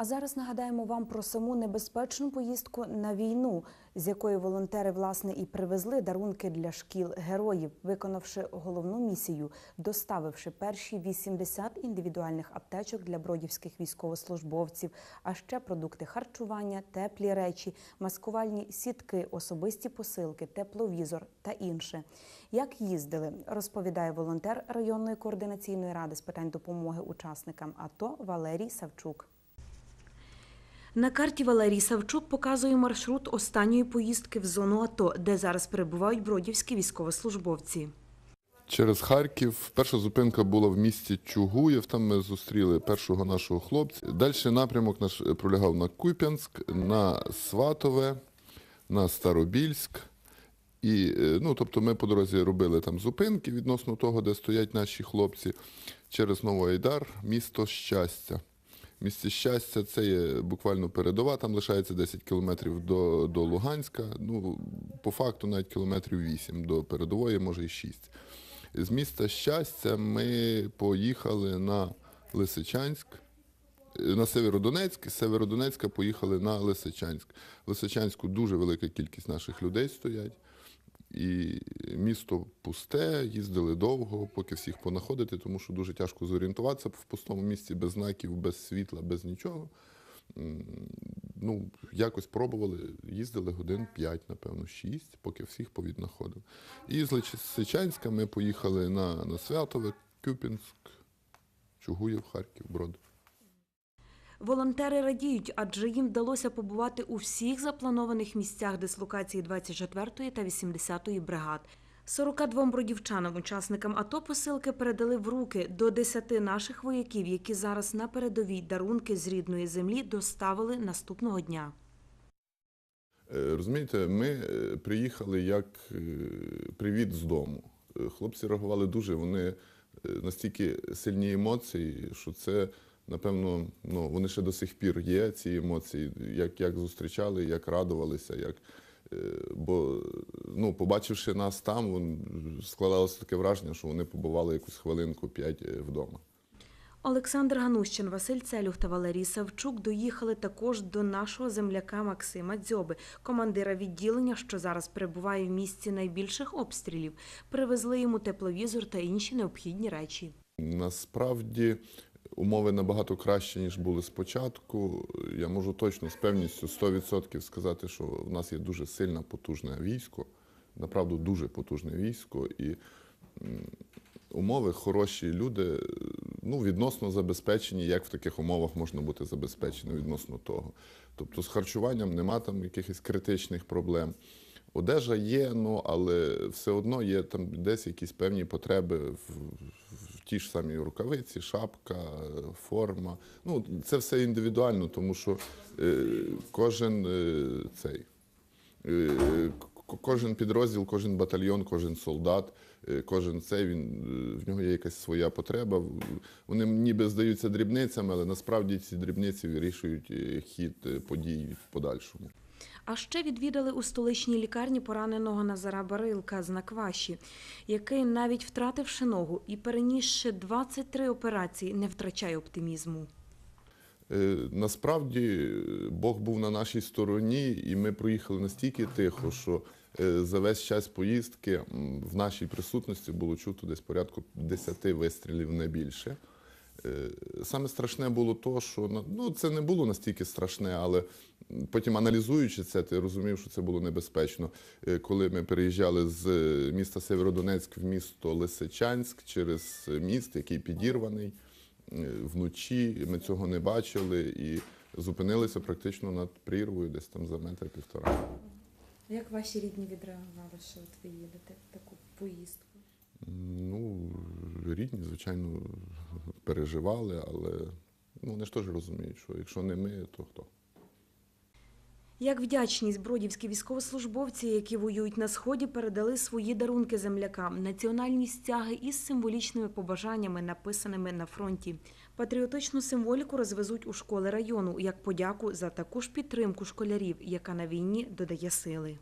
А зараз нагадаємо вам про саму небезпечну поїздку на війну, з якої волонтери власне і привезли дарунки для шкіл героїв, виконавши головну місію, доставивши перші 80 індивідуальних аптечок для бродівських військовослужбовців, а ще продукти харчування, теплі речі, маскувальні сітки, особисті посилки, тепловізор та інше. Як їздили, розповідає волонтер районної координаційної ради з питань допомоги учасникам АТО Валерій Савчук. На карті Валерій Савчук показує маршрут останньої поїздки в зону АТО, де зараз перебувають бродівські військовослужбовці. Через Харків. Перша зупинка була в місті Чугуєв. Там ми зустріли першого нашого хлопця. Далі напрямок наш пролягав на Куп'янськ, на Сватове, на Старобільськ. І, е, ну, тобто ми по дорозі робили там зупинки відносно того, де стоять наші хлопці. Через Новоайдар, місто щастя. Місце щастя це є буквально передова, там лишається 10 кілометрів до, до Луганська. Ну, по факту навіть кілометрів 8 до передової, може і 6. З міста щастя ми поїхали на Лисичанськ. е, На Северодонецьк, з Северодонецька поїхали на Лисичанськ. В Лисичанську дуже велика кількість наших людей стоять. І місто пусте, їздили довго, поки всіх понаходити, тому що дуже тяжко зорієнтуватися в пустому місці без знаків, без світла, без нічого. Ну, якось пробували, їздили годин 5, напевно, 6, поки всіх повіднаходив. І з Лисичанська ми поїхали на, на Святове, Кюпінськ, Чугуєв, Харків, Брод. Волонтери радіють, адже їм вдалося побувати у всіх запланованих місцях дислокації 24-ї та 80-ї бригад. 42 бродівчанам, учасникам АТО посилки передали в руки до 10 наших вояків, які зараз на передовій дарунки з рідної землі доставили наступного дня. Е, Розумієте, ми е, приїхали як е, привіт з дому. Хлопці реагували дуже, вони настільки сильні емоції, що це, напевно, ну, вони ще до сих пір є, ці емоції, як, як зустрічали, як радувалися, як. е, Бо, ну, побачивши нас там, складалося таке враження, що вони побували якусь хвилинку п'ять е, вдома. Олександр Ганущин, Василь Целюх та Валерій Савчук доїхали також до нашого земляка Максима Дзьоби, командира відділення, що зараз перебуває в місці найбільших обстрілів. Привезли йому тепловізор та інші необхідні речі. Насправді умови набагато кращі, ніж були спочатку. Я можу точно з певністю 100% сказати, що в нас є дуже сильне, потужне військо, направду дуже потужне військо, і умови хороші, люди ну, відносно забезпечені, як в таких умовах можна бути забезпеченим відносно того. Тобто з харчуванням нема там якихось критичних проблем. Одежа є, ну але все одно є там десь якісь певні потреби в ті ж самі рукавиці, шапка, форма. Ну, це все індивідуально, тому що е, кожен е, цей. е, Кожен підрозділ, кожен батальйон, кожен солдат, кожен цей він в нього є якась своя потреба. Вони ніби здаються дрібницями, але насправді ці дрібниці вирішують хід подій в подальшому. А ще відвідали у столичній лікарні пораненого Назара Барилка з Накваші, який, навіть втративши ногу і перенісши 23 операції, не втрачає оптимізму. Е, Насправді е, Бог був на нашій стороні, і ми проїхали настільки тихо, що е, за весь час поїздки в нашій присутності було чуто десь порядку 10 вистрілів, не більше. Е, Саме страшне було то, що ну, це не було настільки страшне, але потім аналізуючи це, ти розумів, що це було небезпечно. Е, Коли ми переїжджали з е, міста Северодонецьк в місто Лисичанськ через міст, який підірваний вночі, ми цього не бачили і зупинилися практично над прірвою, десь там за метр півтора. Як ваші рідні відреагували, що от ви їдете в таку поїздку? Ну, рідні, звичайно, переживали, але ну, вони ж теж розуміють, що якщо не ми, то хто? Як вдячність бродівські військовослужбовці, які воюють на сході, передали свої дарунки землякам, національні стяги із символічними побажаннями, написаними на фронті. Патріотичну символіку розвезуть у школи району як подяку за таку ж підтримку школярів, яка на війні додає сили.